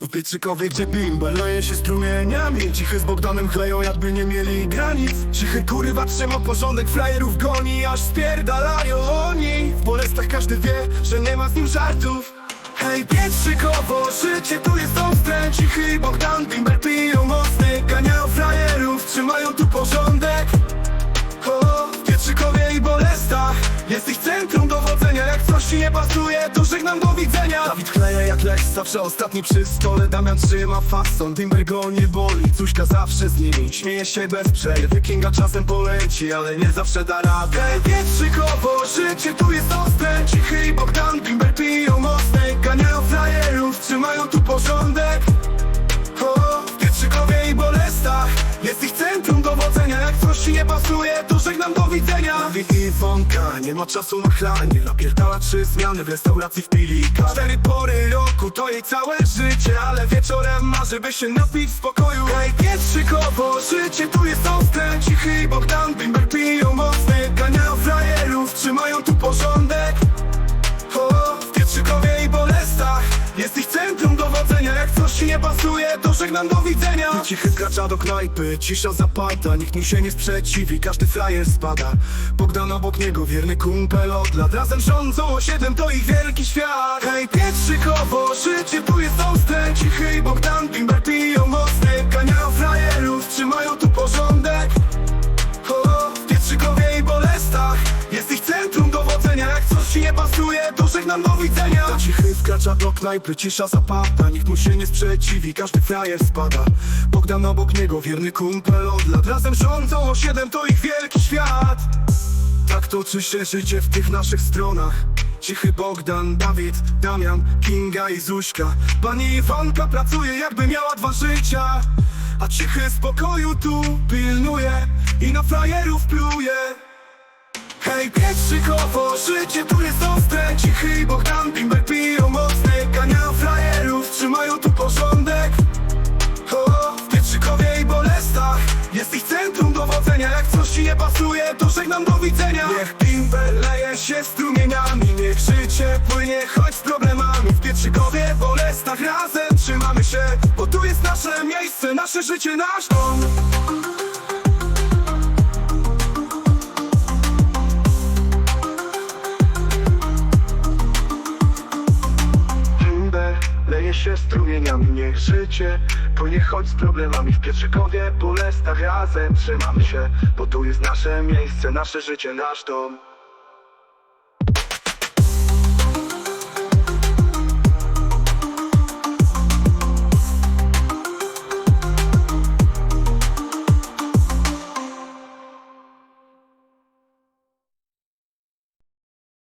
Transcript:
W Pietrzykowie, gdzie bimber leje się strumieniami. Cichy z Bogdanem chleją, jakby nie mieli granic. Cichy kurywa trzyma porządek, frajerów goni Aż spierdalają oni. W bolestach każdy wie, że nie ma z nim żartów. Hej, Pietrzykowo, życie tu jest ostre. Cichy Bogdan, bimber piją mocny ci nie pasuje, to żegnam do widzenia. Dawid chleje jak leś, zawsze ostatni przy stole. Damian trzyma fason, Timber go nie boli. Cuśka zawsze z nimi, śmieje się bez przerwy. Kinga czasem poleci, ale nie zawsze da radę. Hej, Pietrzykowo, życie tu jest ostre? Cichy i Bogdan, Timber żegnam do widzenia. Dawid i nie ma czasu na chlanie. Napierdala trzy zmiany w restauracji w Pilika Cztery pory roku, to jej całe życie. Ale wieczorem marzy, by się napić w spokoju. Hej, Pietrzykowo, życie tu jest ostre. Cichy nie pasuje, to żegnam do widzenia. Cichy gracza do knajpy, cisza zaparta Nikt mu się nie sprzeciwi, każdy frajer spada. Bogdan obok niego, wierny kumpel od lat. Razem rządzą o siedem, to ich wielki świat. Hej, Pietrzykowo, życie tu jest pasuje, to żegnam do widzenia To cichy wkracza do knajpy, cisza zaparta Nikt mu się nie sprzeciwi, każdy frajer spada. Bogdan obok niego, wierny kumpel od lat Razem rządzą o siedem, to ich wielki świat. Tak toczy się życie w tych naszych stronach. Cichy Bogdan, Dawid, Damian, Kinga i Zuśka. Pani Iwanka pracuje jakby miała dwa życia. A cichy spokoju tu pilnuje I na frajerów pluje. Hej, Pietrzykowo, życie tu jest ostre Cichy ci nie pasuje, to żegnam do widzenia. Niech bimber leje się strumieniami Niech życie płynie, choć z problemami. W Pietrzykowie, Bolestach razem trzymamy się strumieniami Niech życie. Płynie choć z problemami W Pietrzykowie, Bolestach razem trzymamy się Bo tu jest nasze miejsce, nasze życie, nasz dom